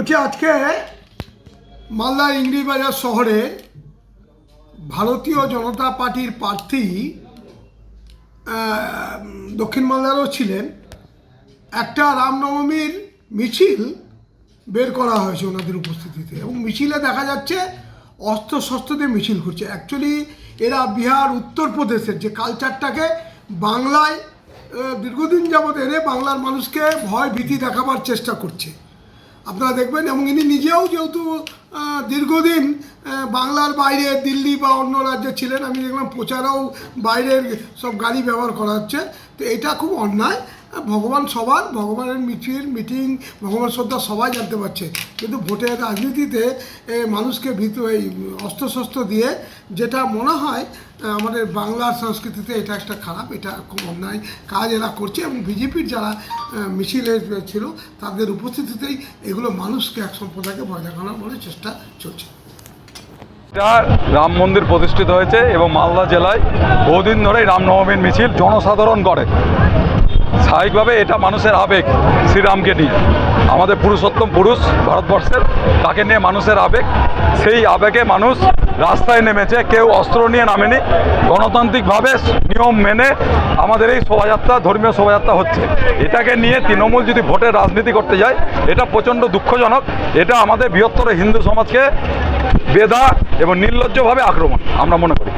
বলছি, আজকে মালদার ইংরিবাজার শহরে ভারতীয় জনতা পার্টির প্রার্থী দক্ষিণ মালদারও ছিলেন। একটা রামনবমীর মিছিল বের করা হয়েছে ওনাদের উপস্থিতিতে এবং মিছিলে দেখা যাচ্ছে অস্ত্র শস্ত্র দিয়ে মিছিল করছে। অ্যাকচুয়ালি এরা বিহার, উত্তরপ্রদেশের যে কালচারটাকে বাংলায় দীর্ঘদিন যাবৎ এনে বাংলার মানুষকে ভয় ভীতি দেখাবার চেষ্টা করছে। আপনারা দেখবেন, এবং ইনি নিজেও যেহেতু দীর্ঘদিন বাংলার বাইরে, দিল্লি বা অন্য রাজ্যে ছিলেন, আমি দেখলাম প্রচারেও বাইরের সব গাড়ি ব্যবহার করা হচ্ছে। তো এটা খুব অন্যায়। ভগবান সবার, ভগবানের মিছিল, মিটিং, ভগবান শ্রদ্ধা সবাই জানতে পারছে। কিন্তু ভোটের রাজনীতিতে মানুষকে ভীত এই, অস্ত্রশস্ত্র দিয়ে যেটা মনে হয় আমাদের বাংলার সংস্কৃতিতে এটা একটা খারাপ, এটা খুব অন্যায় কাজ এরা করছে এবং বিজেপির যারা মিছিলে ছিল, তাদের উপস্থিতিতেই এগুলো মানুষকে, এক সম্প্রদায়কে ভয় দেখানোর বলে চেষ্টা চলছে। রাম মন্দির প্রতিষ্ঠিত হয়েছে এবং মালদা জেলায় বহুদিন ধরেই রামনবমীর মিছিল জনসাধারণ করে স্বাভাবিকভাবে এটা মানুষের আবেগ, শ্রীরামকে নিয়ে। আমাদের পুরুষোত্তম পুরুষ ভারতবর্ষের, তাকে নিয়ে মানুষের আবেগ। সেই আবেগে মানুষ রাস্তায় নেমেছে, কেউ অস্ত্র নিয়ে নামেনি। গণতান্ত্রিকভাবে নিয়ম মেনে আমাদের এই শোভাযাত্রা, ধর্মীয় শোভাযাত্রা হচ্ছে। এটাকে নিয়ে তৃণমূল যদি ভোটের রাজনীতি করতে যায়, এটা প্রচণ্ড দুঃখজনক। এটা আমাদের বৃহত্তর হিন্দু সমাজকে বেধা এবং নির্লজ্জভাবে আক্রমণ, আমরা মনে করি।